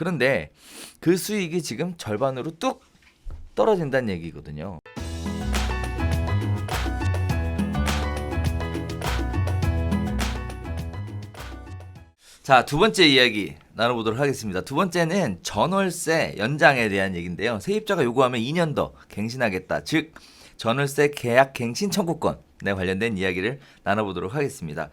그런데 그 수익이 지금 절반으로 뚝 떨어진다는 얘기거든요. 자, 두 번째 이야기 나눠보도록 하겠습니다. 두 번째는 전월세 연장에 대한 얘기인데요. 세입자가 요구하면 2년 더 갱신하겠다. 즉, 전월세 계약 갱신 청구권에 관련된 이야기를 나눠보도록 하겠습니다.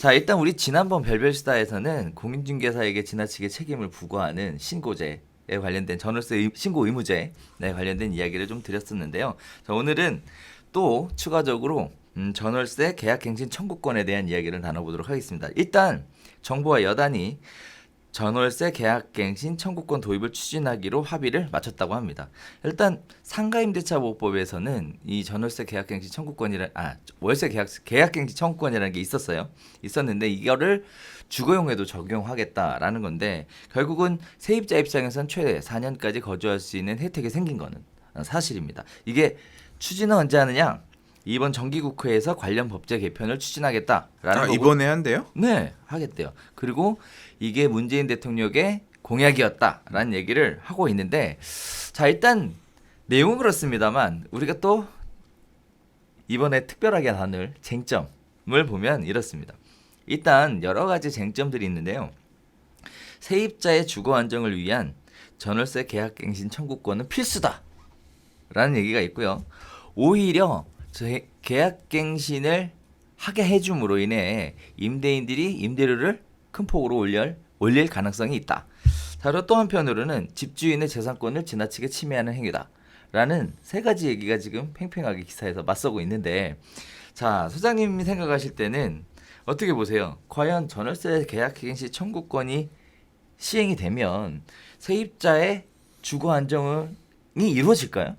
자, 일단 우리 지난번 별별수다에서는 공인중개사에게 지나치게 책임을 부과하는 신고제 에 관련된 전월세 의- 신고 의무제에 관련된 이야기를 좀 드렸었는데요. 자, 오늘은 또 추가적으로 음, 전월세 계약갱신 청구권에 대한 이야기를 나눠보도록 하겠습니다. 일단 정부와 여단이 전월세 계약갱신 청구권 도입을 추진하기로 합의를 마쳤다고 합니다. 일단 상가임대차 보호법에서는 이 전월세 계약갱신 청구권이라 아 월세 계약 계약갱신 청구권이라는 게 있었어요. 있었는데 이거를 주거용에도 적용하겠다라는 건데 결국은 세입자 입장에선 최대 4년까지 거주할 수 있는 혜택이 생긴 거는 사실입니다. 이게 추진은 언제 하느냐? 이번 정기국회에서 관련 법제 개편을 추진하겠다라는 아, 이번에 한대요? 네, 하겠대요. 그리고 이게 문재인 대통령의 공약이었다라는 얘기를 하고 있는데 자, 일단 내용은 그렇습니다만 우리가 또 이번에 특별하게 나눌 쟁점을 보면 이렇습니다. 일단 여러 가지 쟁점들이 있는데요. 세입자의 주거 안정을 위한 전월세 계약갱신 청구권은 필수다 라는 얘기가 있고요. 오히려 저 계약갱신을 하게 해줌으로 인해 임대인들이 임대료를 큰 폭으로 올릴, 올릴 가능성이 있다. 다로 또 한편으로는 집주인의 재산권을 지나치게 침해하는 행위다. 라는 세 가지 얘기가 지금 팽팽하게 기사에서 맞서고 있는데 자 소장님이 생각하실 때는 어떻게 보세요? 과연 전월세 계약갱신 청구권이 시행이 되면 세입자의 주거 안정이 이루어질까요?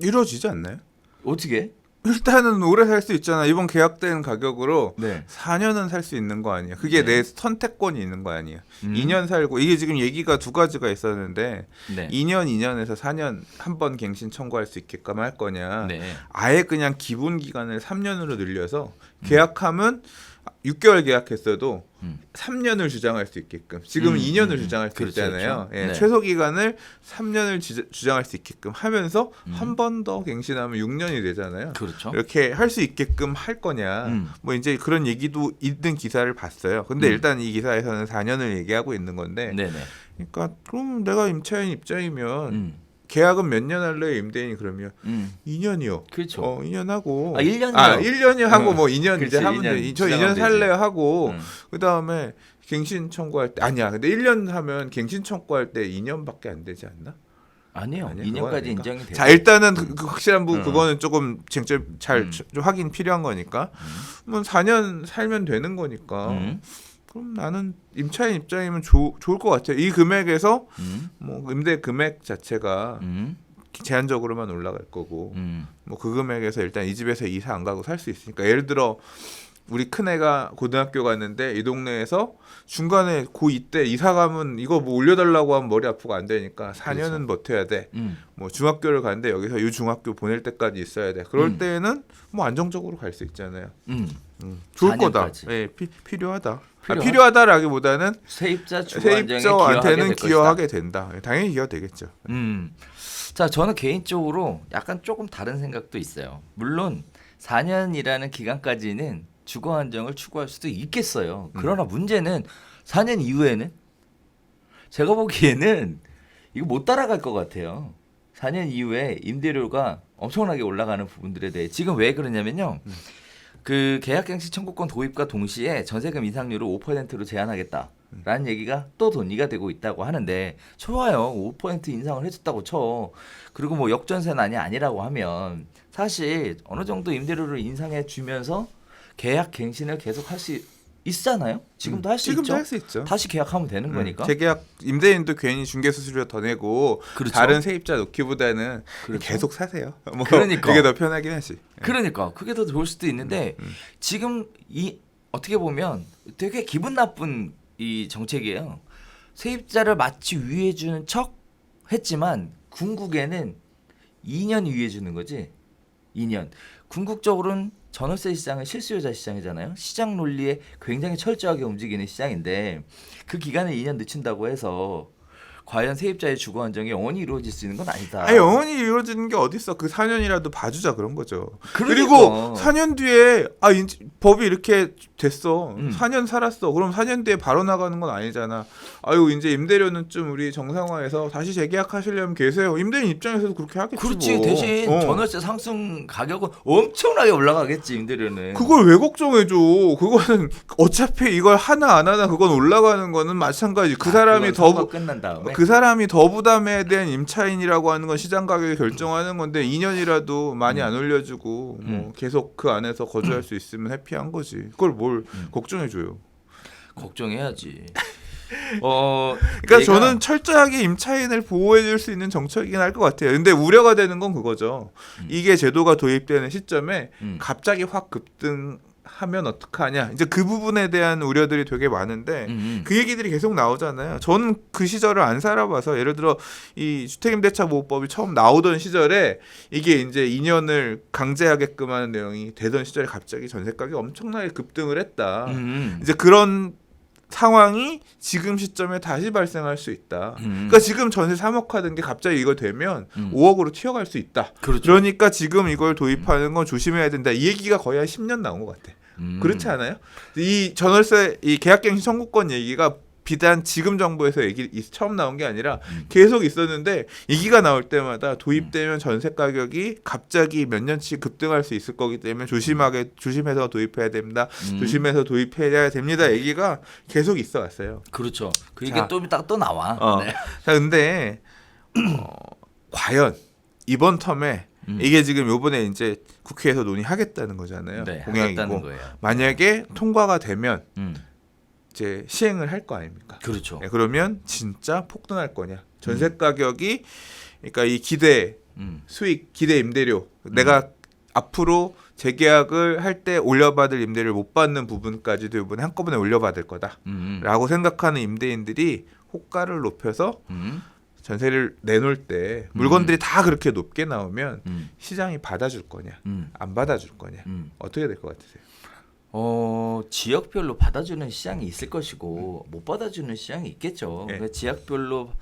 이루어지지 않나요? 어떻게? 일단은 오래 살 수 있잖아. 이번 계약된 가격으로 네. 4년은 살 수 있는 거 아니야. 그게 네. 내 선택권이 있는 거 아니야. 음. 2년 살고 이게 지금 얘기가 두 가지가 있었는데 네. 2년 2년에서 4년 한 번 갱신 청구할 수 있게끔 할 거냐. 네. 아예 그냥 기본 기간을 3년으로 늘려서 계약하면 6개월 계약했어도 음. 3년을 주장할 수 있게끔 지금 음, 2년을 음, 주장할 수 그렇죠, 있잖아요. 그렇죠. 예, 네. 최소 기간을 3년을 주, 주장할 수 있게끔 하면서 음. 한번 더 갱신하면 6년이 되잖아요. 그렇죠. 이렇게 할 수 있게끔 할 거냐. 음. 뭐 이제 그런 얘기도 있는 기사를 봤어요. 근데 음. 일단 이 기사에서는 4년을 얘기하고 있는 건데 네네. 그러니까 그럼 내가 임차인 입장이면 음. 계약은 몇 년 할래요? 임대인이 그러면 음. 2년이요. 그렇죠. 어, 2년 하고. 아, 1년이요? 아, 1년이 하고 어. 뭐 2년 그렇지, 이제 하면 2년 돼. 저 주장하면 2년 살래요. 하고 음. 그다음에 갱신 청구할 때 아니야. 근데 1년 하면 갱신 청구할 때 2년밖에 안 되지 않나? 아니에요. 아니야, 2년까지 그건 아닌가? 인정이 돼요. 자, 일단은 그, 그 확실한 부분 음. 그거는 조금 쟁점 잘 음. 좀 확인 필요한 거니까. 뭐 4년 살면 되는 거니까. 음. 그럼 나는 임차인 입장이면 좋 좋을 것 같아요. 이 금액에서 음. 뭐 임대 금액 자체가 음. 제한적으로만 올라갈 거고 음. 뭐그 금액에서 일단 이 집에서 이사 안 가고 살 수 있으니까 예를 들어 우리 큰 애가 고등학교 갔는데 이 동네에서 중간에 고2 때 이사 가면 이거 뭐 올려달라고 하면 머리 아프고 안 되니까 4년은 버텨야 돼. 음. 뭐 중학교를 가는데 여기서 이 중학교 보낼 때까지 있어야 돼. 그럴 음. 때는 뭐 안정적으로 갈 수 있잖아요. 음. 음, 좋을 거다. 4년까지. 예, 피, 필요하다. 아, 필요하- 필요하다라기보다는 세입자 세입자한테는 기여하게 된다. 예, 당연히 기여되겠죠. 음. 자, 저는 개인적으로 약간 조금 다른 생각도 있어요. 물론 4년이라는 기간까지는 주거 안정을 추구할 수도 있겠어요. 그러나 문제는 4년 이후에는 제가 보기에는 이거 못 따라갈 것 같아요. 4년 이후에 임대료가 엄청나게 올라가는 부분들에 대해 지금 왜 그러냐면요. 그 계약갱신 청구권 도입과 동시에 전세금 인상률을 5%로 제한하겠다 라는 얘기가 또 논의가 되고 있다고 하는데 좋아요. 5% 인상을 해줬다고 쳐. 그리고 뭐 역전세난이 아니라고 하면 사실 어느 정도 임대료를 인상해 주면서 계약 갱신을 계속 할 수 있잖아요. 지금도 할수 지금도 있죠. 할수 있죠. 다시 계약하면 되는 거니까. 음, 재계약 임대인도 괜히 중개 수수료 더 내고 그렇죠. 다른 세입자 놓기보다는 그렇죠. 계속 사세요. 뭐 그러니까. 그게 더 편하긴 하지. 그러니까 그게 더 좋을 수도 있는데 음, 지금 이 어떻게 보면 되게 기분 나쁜 이 정책이에요. 세입자를 마치 위해 주는 척 했지만 궁극에는 2년 위해 주는 거지. 2년. 궁극적으로는 전월세 시장은 실수요자 시장이잖아요. 시장 논리에 굉장히 철저하게 움직이는 시장인데 그 기간을 2년 늦춘다고 해서 과연 세입자의 주거 안정이 영원히 이루어질 수 있는 건 아니다. 아 영원히 이루어지는 게 어딨어? 그 4년이라도 봐주자 그런 거죠. 그러니까. 그리고 4년 뒤에 아 이제 법이 이렇게 됐어. 음. 4년 살았어. 그럼 4년 뒤에 바로 나가는 건 아니잖아. 아유 이제 임대료는 좀 우리 정상화해서 다시 재계약하시려면 계세요. 임대인 입장에서도 그렇게 하겠지 그렇지 뭐. 대신 어. 전월세 상승 가격은 엄청나게 올라가겠지 임대료는. 그걸 왜 걱정해줘? 그거는 어차피 이걸 하나 안 하나 그건 올라가는 거는 마찬가지. 그 아, 사람이 더 끝난 다음에 그 사람이 더 부담해야 된 임차인이라고 하는 건 시장 가격이 결정하는 건데 2년이라도 많이 안 올려주고 뭐 음. 계속 그 안에서 거주할 수 있으면 해피한 거지. 그걸 뭘 음. 걱정해줘요. 걱정해야지. 어, 그러니까 얘가- 저는 철저하게 임차인을 보호해줄 수 있는 정책이긴 할 것 같아요. 근데 우려가 되는 건 그거죠. 음. 이게 제도가 도입되는 시점에 음. 갑자기 확 급등 하면 어떡하냐. 이제 그 부분에 대한 우려들이 되게 많은데 음, 음. 그 얘기들이 계속 나오잖아요. 저는 그 시절을 안 살아봐서 예를 들어 이 주택임대차 보호법이 처음 나오던 시절에 이게 이제 2년을 강제하게끔 하는 내용이 되던 시절에 갑자기 전세 가격이 엄청나게 급등을 했다. 음, 음. 이제 그런 상황이 지금 시점에 다시 발생할 수 있다. 음. 그러니까 지금 전세 3억 하던 게 갑자기 이거 되면 음. 5억으로 튀어갈 수 있다. 그렇죠. 그러니까 지금 이걸 도입하는 건 조심해야 된다. 이 얘기가 거의 한 10년 나온 것 같아. 음. 그렇지 않아요? 이 전월세 이 계약갱신 청구권 얘기가 비단 지금 정부에서 얘기 이- 처음 나온 게 아니라 음. 계속 있었는데 얘기가 나올 때마다 도입되면 전세 가격이 갑자기 몇 년치 급등할 수 있을 거기 때문에 조심하게 조심해서 도입해야 됩니다. 음. 조심해서 도입해야 됩니다. 얘기가 계속 있어 왔어요. 그렇죠. 그 얘기 자. 또 이따 또 나와. 어. 네. 자, 근데 어, 과연 이번 텀에 음. 이게 지금 요번에 이제 국회에서 논의하겠다는 거잖아요. 네, 공약이고. 만약에 통과가 되면 음. 이제 시행을 할 거 아닙니까? 그렇죠. 네, 그러면 진짜 폭등할 거냐? 전세 가격이 그러니까 이 기대 음. 수익 기대 임대료 내가 앞으로 재계약을 할 때 올려받을 임대료를 못 받는 부분까지도 이번에 한꺼번에 올려받을 거다라고 음. 생각하는 임대인들이 호가를 높여서 음. 전세를 내놓을 때 물건들이 다 그렇게 높게 나오면 음. 시장이 받아줄 거냐 음. 안 받아줄 거냐 음. 어떻게 될 것 같으세요? 어 지역별로 받아주는 시장이 있을 것이고 못 받아주는 시장이 있겠죠. 네. 그러니까 지역별로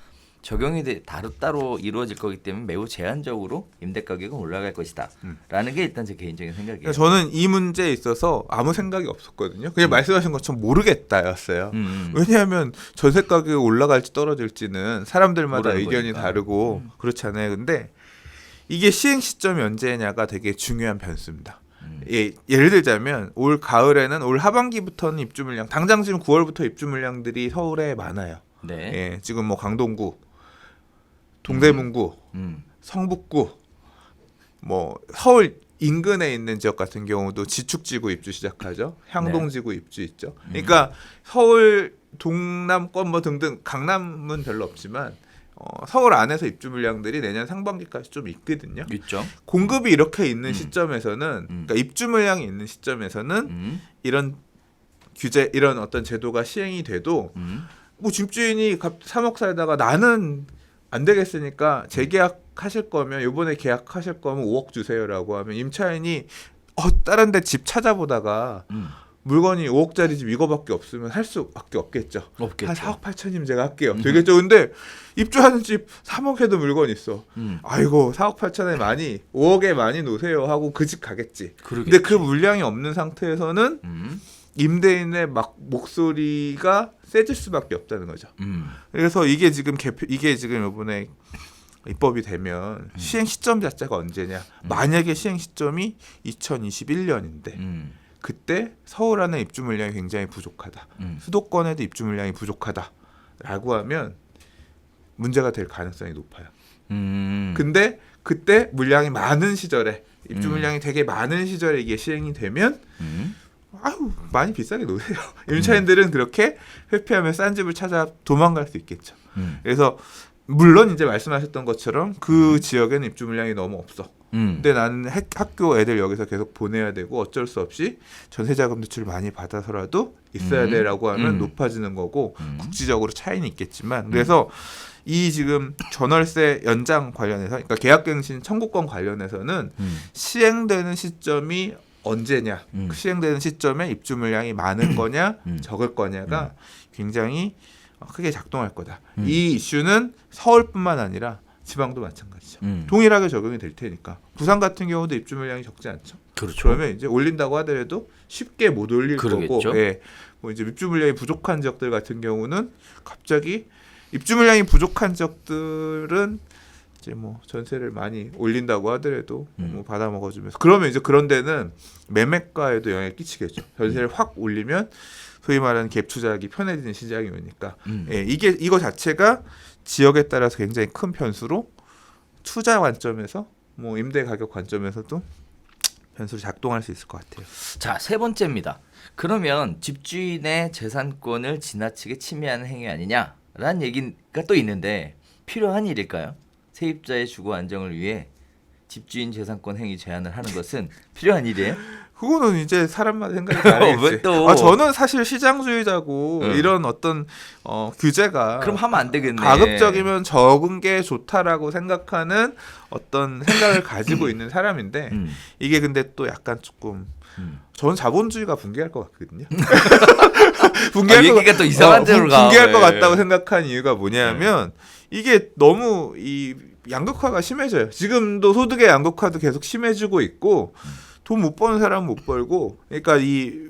적용이 돼- 따로 따로 이루어질 거기 때문에 매우 제한적으로 임대 가격은 올라갈 것이다. 음. 라는 게 일단 제 개인적인 생각이에요. 그러니까 저는 이 문제에 있어서 아무 생각이 없었거든요. 그냥 말씀하신 것처럼 모르겠다였어요. 음, 음. 왜냐하면 전세 가격이 올라갈지 떨어질지는 사람들마다 의견이 거니까. 다르고 그렇잖아요. 근데 이게 시행 시점이 언제냐가 되게 중요한 변수입니다. 음. 예, 예를 들자면 올 가을에는 올 하반기부터는 입주 물량 당장 지금 9월부터 입주 물량들이 서울에 많아요. 네. 예, 지금 뭐 강동구, 동대문구, 음. 성북구, 뭐 서울 인근에 있는 지역 같은 경우도 지축지구 입주 시작하죠. 향동지구 입주 있죠. 그러니까 서울 동남권 뭐 등등 강남은 별로 없지만 어, 서울 안에서 입주 물량들이 내년 상반기까지 좀 있거든요. 있죠. 공급이 이렇게 있는 음. 시점에서는 음. 그러니까 입주 물량이 있는 시점에서는 음. 이런 규제 이런 어떤 제도가 시행이 돼도 음. 뭐 집주인이 갑 3억 살다가 나는 안 되겠으니까 재계약 하실 거면 요번에 계약하실 거면 5억 주세요라고 하면 임차인이 어 다른 데 집 찾아보다가 음. 물건이 5억짜리 집 이거밖에 없으면 할 수밖에 없겠죠. 없겠죠. 한 4억 8천이면 제가 할게요. 음. 되겠죠. 근데 입주하는 집 3억에도 물건 있어. 음. 아이고 4억 8천에 많이 5억에 많이 놓으세요 하고 그 집 가겠지. 그러겠지. 근데 그 물량이 없는 상태에서는 음. 임대인의 막 목소리가 세질 수밖에 없다는 거죠. 음. 그래서 이게 지금 개표 이게 지금 이번에 입법이 되면 시행 시점 자체가 언제냐? 만약에 시행 시점이 2021년인데 음. 그때 서울 안에 입주 물량이 굉장히 부족하다. 음. 수도권에도 입주 물량이 부족하다라고 하면 문제가 될 가능성이 높아요. 음. 근데 그때 물량이 많은 시절에 입주 음. 물량이 되게 많은 시절에 이게 시행이 되면 음. 아유 많이 비싸게 놓으세요. 임차인들은 그렇게 회피하면 싼 집을 찾아 도망갈 수 있겠죠. 음. 그래서 물론 이제 말씀하셨던 것처럼 그 지역에는 입주 물량이 너무 없어. 음. 근데 나는 학- 학교 애들 여기서 계속 보내야 되고 어쩔 수 없이 전세자금 대출을 많이 받아서라도 있어야 음. 돼라고 하면 음. 높아지는 거고 음. 국지적으로 차이는 있겠지만 그래서 이 지금 전월세 연장 관련해서 그러니까 계약갱신 청구권 관련해서는 음. 시행되는 시점이 언제냐 음. 그 시행되는 시점에 입주 물량이 많은 거냐 음. 적을 거냐가 굉장히 어, 크게 작동할 거다. 음. 이 이슈는 서울뿐만 아니라 지방도 마찬가지죠. 음. 동일하게 적용이 될 테니까 부산 같은 경우도 입주 물량이 적지 않죠. 그렇죠. 그러면 이제 올린다고 하더라도 쉽게 못 올릴 그러겠죠. 거고, 예. 뭐 이제 입주 물량이 부족한 지역들 같은 경우는 갑자기 입주 물량이 부족한 지역들은 이제 뭐 전세를 많이 올린다고 하더라도 음. 뭐 받아 먹어주면서 그러면 이제 그런 데는 매매가에도 영향을 끼치겠죠. 전세를 음. 확 올리면 소위 말하는 갭 투자하기 편해지는 시장이 오니까 음. 예, 이게 이거 자체가 지역에 따라서 굉장히 큰 변수로 투자 관점에서 뭐 임대 가격 관점에서도 변수로 작동할 수 있을 것 같아요. 자, 세 번째입니다. 그러면 집주인의 재산권을 지나치게 침해하는 행위 아니냐라는 얘기가 또 있는데 필요한 일일까요? 세입자의 주거 안정을 위해 집주인 재산권 행위 제한을 하는 것은 필요한 일이에요? 그거는 이제 사람마다 생각이 다르겠지. 왜 또? 아, 저는 사실 시장주의자고 응. 이런 어떤 어, 규제가 그럼 하면 안 되겠네. 가급적이면 적은 게 좋다라고 생각하는 어떤 생각을 가지고 있는 사람인데 음, 이게 근데 또 약간 조금 음. 저는 자본주의가 붕괴할 것 같거든요. 아, 붕괴할 것 얘기가 또 이상한 어, 붕- 가. 붕괴할 것 네. 같다고 생각한 이유가 뭐냐면 이게 너무 이 양극화가 심해져요. 지금도 소득의 양극화도 계속 심해지고 있고 돈 못 버는 사람은 못 벌고 그러니까 이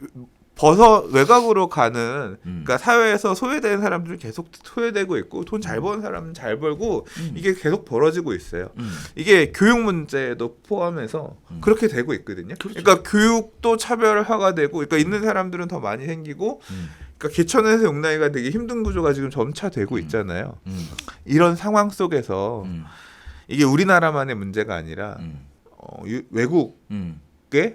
벗어 외곽으로 가는 음. 그러니까 사회에서 소외되는 사람들은 계속 소외되고 있고 돈 잘 버는 사람은 잘 벌고 음. 이게 계속 벌어지고 있어요. 음. 이게 교육 문제도 포함해서 음. 그렇게 되고 있거든요. 그렇죠. 그러니까 교육도 차별화가 되고, 그러니까 있는 사람들은 더 많이 생기고, 음. 그러니까 개천에서 용나이가 되게 힘든 구조가 지금 점차 되고 음. 있잖아요. 음. 이런 상황 속에서 음. 이게 우리나라만의 문제가 아니라 음. 어, 유- 외국의 음.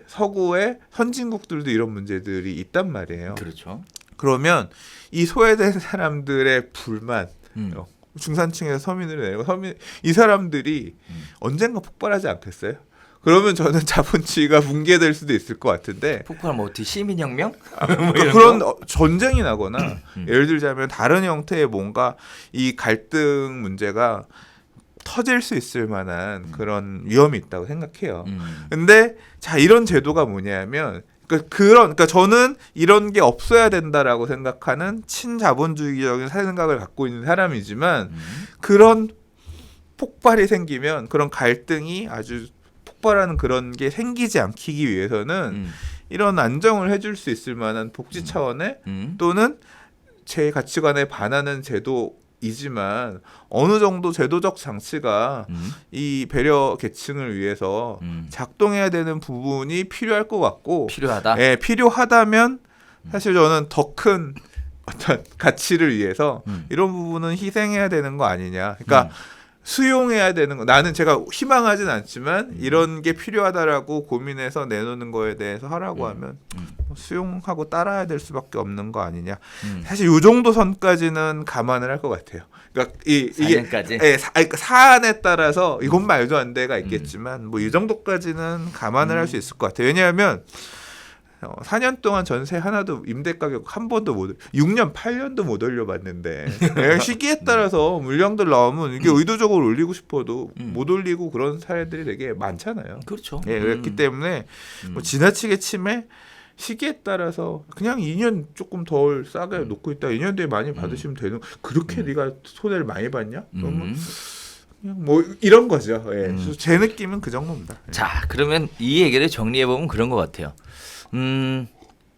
서구의 선진국들도 이런 문제들이 있단 말이에요. 그렇죠. 그러면 이 소외된 사람들의 불만, 음. 어, 중산층에서 서민으로 내고 서민 이 사람들이 음. 언젠가 폭발하지 않겠어요? 그러면 저는 자본주의가 붕괴될 수도 있을 것 같은데 폭발 뭐 어떻게 시민혁명? 그러니까 이런 그런 어, 전쟁이 나거나 음. 예를 들자면 다른 형태의 뭔가 이 갈등 문제가 터질 수 있을 만한 그런 위험이 있다고 생각해요. 음. 근데 자 이런 제도가 뭐냐면 그러니까 그런 그러니까 저는 이런 게 없어야 된다라고 생각하는 친자본주의적인 생각을 갖고 있는 사람이지만 음. 그런 폭발이 생기면 그런 갈등이 아주 폭발하는 그런 게 생기지 않기 위해서는 음. 이런 안정을 해줄 수 있을 만한 복지 차원의 음. 또는 제 가치관에 반하는 제도 이지만 어느 정도 제도적 장치가 음. 이 배려 계층을 위해서 음. 작동해야 되는 부분이 필요할 것 같고 필요하다. 예, 필요하다면 사실 저는 더 큰 어떤 가치를 위해서 음. 이런 부분은 희생해야 되는 거 아니냐. 그러니까 음. 수용해야 되는 거. 나는 제가 희망하진 않지만 음. 이런 게 필요하다라고 고민해서 내놓는 거에 대해서 하라고 음. 하면 음. 뭐 수용하고 따라야 될 수밖에 없는 거 아니냐. 음. 사실 요 정도 선까지는 감안을 할 것 같아요. 그러니까 이, 이게 4년까지. 예, 사, 그러니까 사안에 따라서 이건 말도 안 돼가 있겠지만 뭐 이 정도까지는 감안을 할 수 있을 것 같아요. 왜냐하면 어, 4년 동안 전세 하나도 임대 가격 한 번도 못 6년 8년도 못 올려봤는데 예, 시기에 따라서 물량들 나오면 이게 의도적으로 올리고 싶어도 음. 못 올리고 그런 사례들이 되게 많잖아요. 그렇죠. 예, 그렇기 음. 때문에 음. 뭐 지나치게 침해 시기에 따라서 그냥 2년 조금 덜 싸게 음. 놓고 있다. 2년 뒤에 많이 받으시면 되는. 그렇게 네가 손해를 많이 봤냐? 그러면 음. 뭐 이런 거죠. 예. 음. 제 느낌은 그 정도입니다. 예. 자, 그러면 이 얘기를 정리해 보면 그런 것 같아요. 음,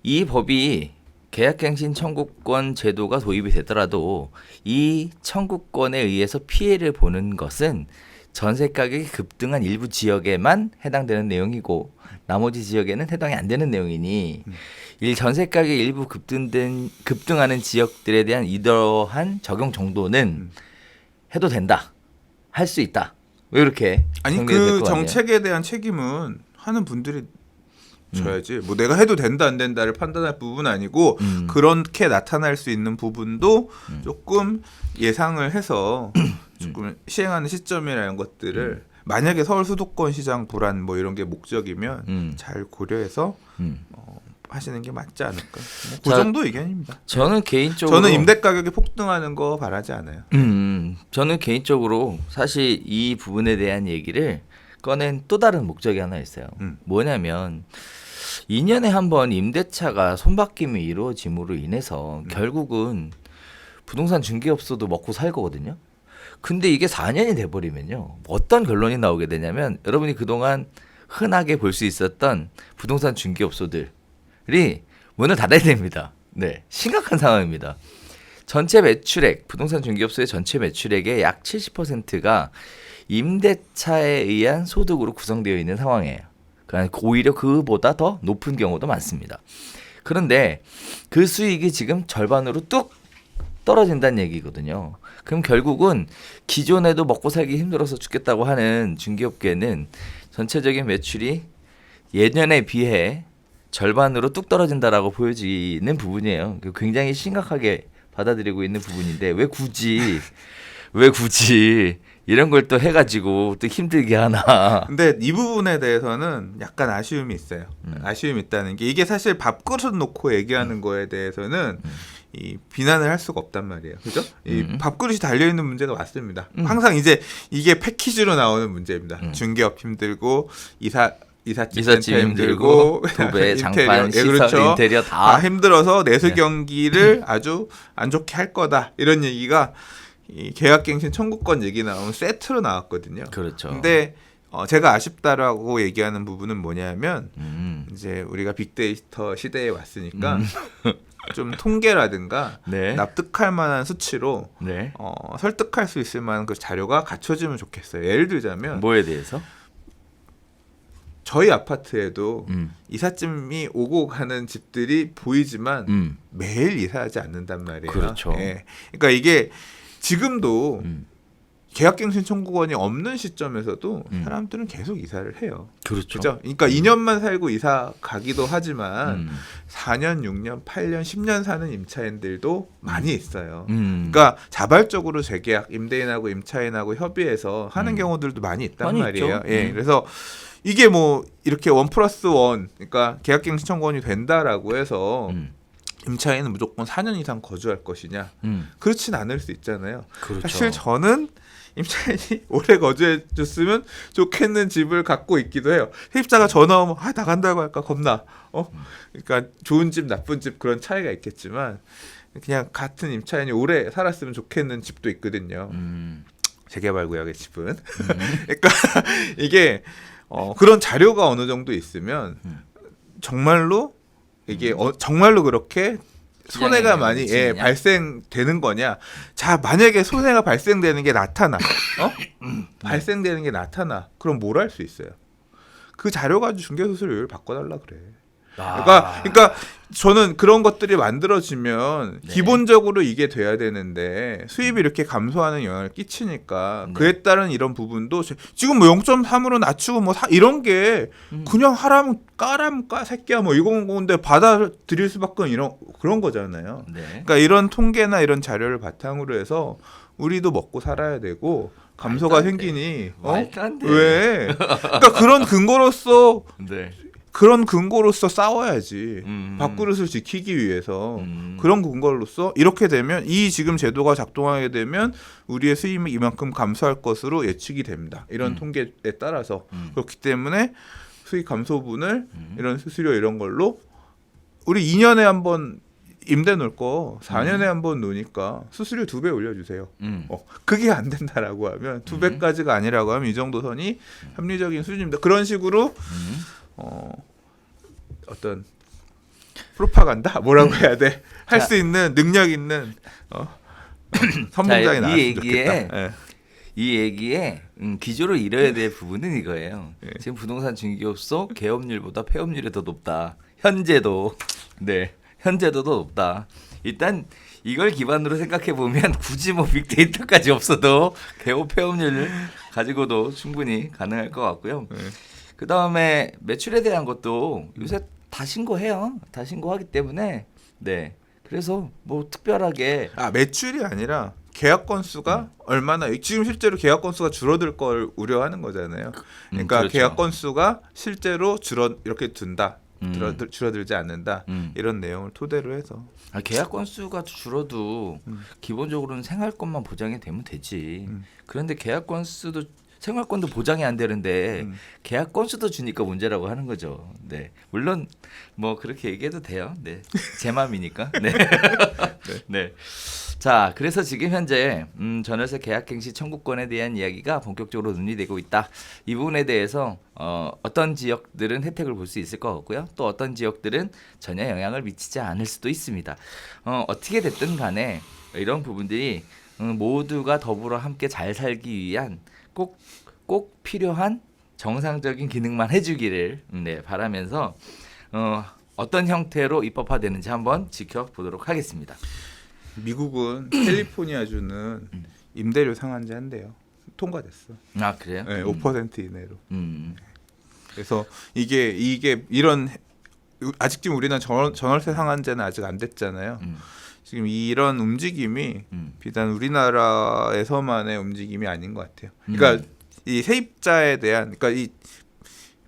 이 법이 계약갱신 청구권 제도가 도입이 되더라도 이 청구권에 의해서 피해를 보는 것은 전세 가격이 급등한 일부 지역에만 해당되는 내용이고 나머지 지역에는 해당이 안 되는 내용이니 일 전세 가격이 일부 급등된 급등하는 지역들에 대한 이러한 적용 정도는 해도 된다. 할 수 있다. 왜 이렇게 아니 그. 정책에 대한 책임은 하는 분들이 음. 져야지. 뭐 내가 해도 된다 안 된다를 판단할 부분은 아니고 음. 그렇게 나타날 수 있는 부분도 음. 조금 예상을 해서 조금 시행하는 시점이라는 것들을 만약에 서울 수도권 시장 불안 뭐 이런 게 목적이면 음. 잘 고려해서 음. 하시는 게 맞지 않을까. 뭐그 자, 정도 의견입니다. 저는 개인적으로 저는 임대 가격이 폭등하는 거 바라지 않아요. 음, 저는 개인적으로 사실 이 부분에 대한 얘기를 꺼낸 또 다른 목적이 하나 있어요. 음. 뭐냐면 2년에 한 번 임대차가 손바뀜이 이루어짐으로 인해서 결국은 부동산 중개업소도 먹고 살 거거든요. 근데 이게 4년이 돼 버리면요. 어떤 결론이 나오게 되냐면 여러분이 그동안 흔하게 볼 수 있었던 부동산 중개업소들이 문을 닫아야 됩니다. 네. 심각한 상황입니다. 전체 매출액, 부동산 중개업소의 전체 매출액의 약 70%가 임대차에 의한 소득으로 구성되어 있는 상황이에요. 그러니까 오히려 그보다 더 높은 경우도 많습니다. 그런데 그 수익이 지금 절반으로 뚝 떨어진다는 얘기거든요. 그럼 결국은 기존에도 먹고 살기 힘들어서 죽겠다고 하는 중개업계는 전체적인 매출이 예년에 비해 절반으로 뚝 떨어진다라고 보여지는 부분이에요. 굉장히 심각하게 받아들이고 있는 부분인데 왜 굳이 왜 굳이 이런 걸 또 해가지고 또 힘들게 하나? 근데 이 부분에 대해서는 약간 아쉬움이 있어요. 음. 아쉬움이 있다는 게 이게 사실 밥그릇 놓고 얘기하는 거에 대해서는 이 비난을 할 수가 없단 말이에요. 그죠? 이 음. 밥그릇이 달려 있는 문제가 맞습니다. 음. 항상 이제 이게 패키지로 나오는 문제입니다. 음. 중개업 힘들고 이사 이삿짐 이삿짐 힘들고 도배, 장판, 예, 시설, 그렇죠. 인테리어 다 다 힘들어서 내수 네. 경기를 아주 안 좋게 할 거다 이런 얘기가 이 계약갱신 청구권 얘기 나오면 세트로 나왔거든요. 그렇죠. 근데 어, 제가 아쉽다라고 얘기하는 부분은 뭐냐면 음. 이제 우리가 빅데이터 시대에 왔으니까 좀 통계라든가 네. 납득할 만한 수치로 네. 어, 설득할 수 있을 만한 그 자료가 갖춰지면 좋겠어요. 예를 들자면 뭐에 대해서? 저희 아파트에도 음. 이삿짐이 오고 가는 집들이 보이지만 음. 매일 이사하지 않는단 말이에요. 그렇죠. 예. 그러니까 이게 지금도 음. 계약갱신 청구권이 없는 시점에서도 음. 사람들은 계속 이사를 해요. 그렇죠. 그죠? 그러니까 2년만 살고 이사 가기도 하지만 음. 4년, 6년, 8년, 10년 사는 임차인들도 많이 있어요. 음. 그러니까 자발적으로 재계약 임대인하고 임차인하고 협의해서 하는 음. 경우들도 많이 있단 많이 말이에요. 있죠. 예. 음. 그래서 이게 뭐 이렇게 원 플러스 원, 그러니까 계약갱신 청구권이 된다라고 해서 음. 임차인은 무조건 4년 이상 거주할 것이냐? 음. 그렇진 않을 수 있잖아요. 그렇죠. 사실 저는 임차인이 오래 거주해 줬으면 좋겠는 집을 갖고 있기도 해요. 세입자가 전화 오면 아 나간다고 할까 겁나. 어? 그러니까 좋은 집 나쁜 집 그런 차이가 있겠지만 그냥 같은 임차인이 오래 살았으면 좋겠는 집도 있거든요. 음. 재개발 구역의 집은. 그러니까 이게 어, 그런 자료가 어느 정도 있으면 음. 정말로 이게 어, 정말로 그렇게 손해가 많이 예? 발생되는 거냐? 자 만약에 손해가 발생되는 게 나타나, 어? 음. 발생되는 게 나타나, 그럼 뭘 할 수 있어요? 그 자료 가지고 중개수수료를 바꿔달라 그래. 아. 그러니까, 그러니까 저는 그런 것들이 만들어지면 네. 기본적으로 이게 돼야 되는데 수입이 이렇게 감소하는 영향을 끼치니까 네. 그에 따른 이런 부분도 제- 지금 뭐 0.3으로 낮추고 뭐 사- 이런 게 음. 그냥 하라면 까라면 까 새끼야 뭐 이건 건데 받아들일 수밖에 이런 그런 거잖아요. 네. 그러니까 이런 통계나 이런 자료를 바탕으로 해서 우리도 먹고 살아야 되고 감소가 말도 안 돼. 생기니 어? 말도 안 돼. 왜? 그러니까 그런 근거로서 네. 그런 근거로서 싸워야지. 음. 밥그릇을 지키기 위해서 음. 그런 근거로서 이렇게 되면 이 지금 제도가 작동하게 되면 우리의 수입이 이만큼 감소할 것으로 예측이 됩니다. 이런 음. 통계에 따라서 음. 그렇기 때문에 수익 감소분을 음. 이런 수수료 이런 걸로 우리 2년에 한 번 임대 놓을 거 4년에 한번 놓으니까 수수료 두 배 올려주세요. 음. 어, 그게 안 된다라고 하면 두 음. 배까지가 아니라고 하면 이 정도 선이 합리적인 수준입니다. 그런 식으로 음. 어, 어떤 프로파간다 뭐라고 해야 돼? 할 자. 수 있는 능력 있는 어, 선봉장이 자, 이 나왔으면 얘기에 좋겠다. 예. 이 얘기에 음, 기조를 잃어야 될 부분은 이거예요. 예. 지금 부동산 중개업소 개업률보다 폐업률이 더 높다. 현재도 네 현재도 더 높다. 일단 이걸 기반으로 생각해 보면 굳이 뭐 빅데이터까지 없어도 개업 폐업률 가지고도 충분히 가능할 것 같고요. 예. 그 다음에 매출에 대한 것도 요새 다 신고해요. 다 신고하기 때문에 네 그래서 뭐 특별하게 아 매출이 아니라 계약 건수가 얼마나 지금 실제로 계약 건수가 줄어들 걸 우려하는 거잖아요. 그러니까 그렇죠. 계약 건수가 실제로 줄어 이렇게 둔다. 음. 줄어들, 줄어들지 않는다. 음. 이런 내용을 토대로 해서 아, 계약 건수가 줄어도 음. 기본적으로는 생활권만 보장이 되면 되지. 음. 그런데 계약 건수도 생활권도 보장이 안 되는데 음. 계약 건수도 주니까 문제라고 하는 거죠. 네. 물론 뭐 그렇게 얘기해도 돼요. 네. 제 마음이니까. 네. 네. 자, 그래서 지금 현재 음, 전월세 계약갱시 청구권에 대한 이야기가 본격적으로 논의되고 있다. 이 부분에 대해서 어, 어떤 지역들은 혜택을 볼 수 있을 것 같고요. 또 어떤 지역들은 전혀 영향을 미치지 않을 수도 있습니다. 어, 어떻게 됐든 간에 이런 부분들이 음, 모두가 더불어 함께 잘 살기 위한 꼭 꼭 필요한 정상적인 기능만 해주기를 음, 네, 바라면서 어, 어떤 형태로 입법화되는지 한번 지켜보도록 하겠습니다. 미국은 캘리포니아주는 임대료 상한제 한대요. 통과됐어. 아 그래요? 네, 음. 5% 이내로. 음. 그래서 이게 이게 이런 아직 지금 우리는 전, 전월세 상한제는 아직 안 됐잖아요. 음. 지금 이런 움직임이 음. 비단 우리나라에서만의 움직임이 아닌 것 같아요. 그러니까 이 세입자에 대한 그러니까 이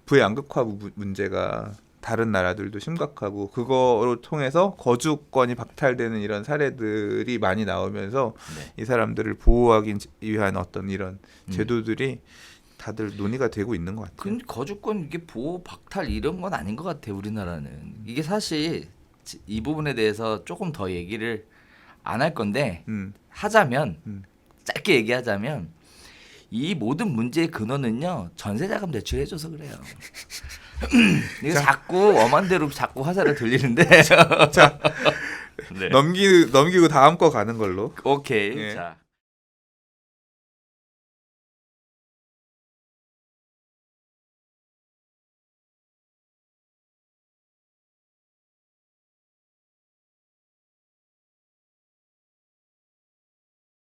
부양극화 무- 문제가 다른 나라들도 심각하고 그거로 통해서 거주권이 박탈되는 이런 사례들이 많이 나오면서 네. 이 사람들을 보호하기 위한 어떤 이런 음. 제도들이 다들 논의가 되고 있는 것 같아요. 근데 거주권 이게 보호 박탈 이런 건 아닌 것 같아요 우리나라는 이게 사실 지- 이 부분에 대해서 조금 더 얘기를 안 할 건데 음, 하자면 음. 짧게 얘기하자면 이 모든 문제의 근원은요 전세자금 대출해줘서 그래요. 이거 자 꾸 엄한 대로 자꾸 화살을 돌리는데 자 네. 넘기 넘기고 다음 거 가는 걸로. 오케이 예. 자